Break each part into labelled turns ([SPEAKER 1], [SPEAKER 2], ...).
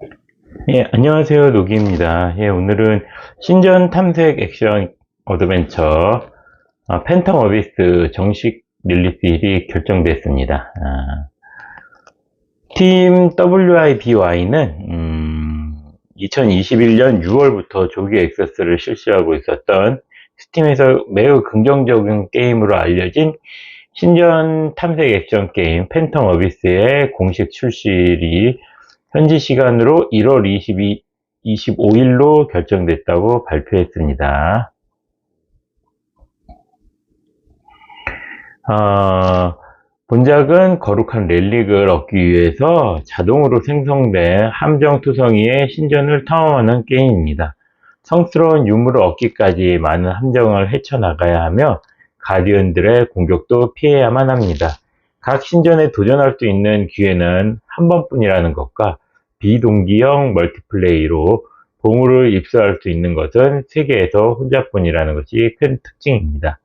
[SPEAKER 1] 예, 안녕하세요. 노기입니다. 예, 오늘은 신전 탐색 액션 어드벤처 어, 팬텀 어비스 정식 릴리스일이 결정됐습니다. 아, 팀 WIBY는 2021년 6월부터 조기 액세스를 실시하고 있었던 스팀에서 매우 긍정적인 게임으로 알려진 신전 탐색 액션 게임 팬텀 어비스의 공식 출시일이 현지 시간으로 1월 22, 25일로 결정됐다고 발표했습니다. 어, 본작은 거룩한 렐릭을 얻기 위해서 자동으로 생성된 함정 투성이의 신전을 탐험하는 게임입니다. 성스러운 유물을 얻기까지 많은 함정을 헤쳐나가야 하며 가디언들의 공격도 피해야만 합니다. 각 신전에 도전할 수 있는 기회는 한 번뿐이라는 것과 비동기형 멀티플레이로 보물을 입수할 수 있는 것은 세계에서 혼자뿐이라는 것이 큰 특징입니다.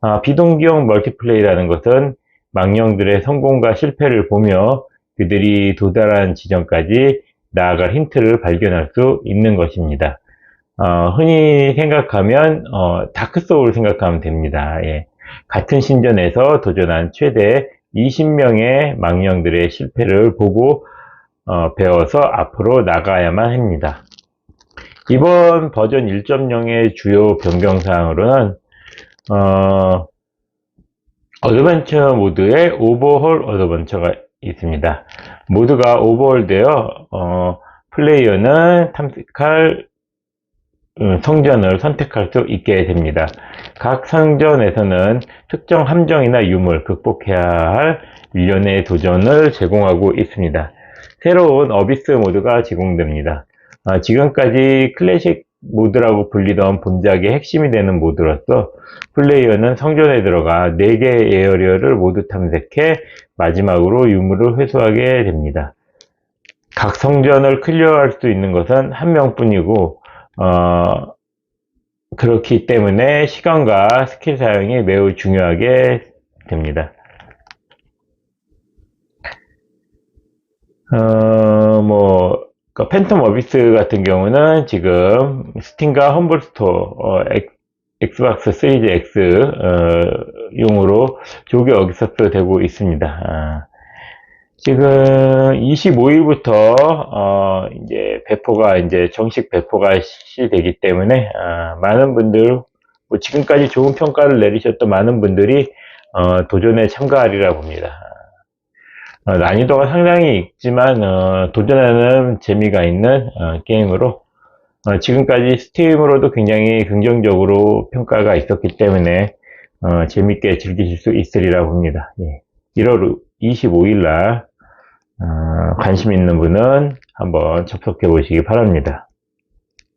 [SPEAKER 1] 아, 비동기형 멀티플레이라는 것은 망령들의 성공과 실패를 보며 그들이 도달한 지점까지 나아갈 힌트를 발견할 수 있는 것입니다. 어, 흔히 생각하면 어, 다크소울 생각하면 됩니다. 예. 같은 신전에서 도전한 최대 20명의 망령들의 실패를 보고 어, 배워서 앞으로 나가야만 합니다. 이번 버전 1.0의 주요 변경사항으로는 어, 어드벤처 모드에 오버홀 어드벤처가 있습니다. 모두가 오버홀되어 어, 플레이어는 탐색할 음, 성전을 선택할 수 있게 됩니다. 각 성전에서는 특정 함정이나 유물, 극복해야 할 일련의 도전을 제공하고 있습니다. 새로운 어비스 모드가 제공됩니다. 아, 지금까지 클래식 모드라고 불리던 본작의 핵심이 되는 모드로서 플레이어는 성전에 들어가 4개의 에어리어를 모두 탐색해 마지막으로 유물을 회수하게 됩니다. 각 성전을 클리어할 수 있는 것은 한 명뿐이고 어, 그렇기 때문에 시간과 스킬 사용이 매우 중요하게 됩니다. 어, 뭐, 그 팬텀 어비스 같은 경우는 지금 스팀과 험블 스토어, 어, 엑스박스 시리즈 X, 어, 용으로 조기 어기서스 되고 있습니다. 아, 지금 25일부터, 어, 이제 배포가, 이제 정식 배포가 실시되기 때문에, 아, 많은 분들, 뭐 지금까지 좋은 평가를 내리셨던 많은 분들이, 어, 도전에 참가하리라 봅니다. 어, 난이도가 상당히 있지만 어, 도전하는 재미가 있는 어, 게임으로 어, 지금까지 스팀으로도 굉장히 긍정적으로 평가가 있었기 때문에 어, 재밌게 즐기실 수 있으리라 봅니다. 예. 1월 25일 날 어, 관심 있는 분은 한번 접속해 보시기 바랍니다.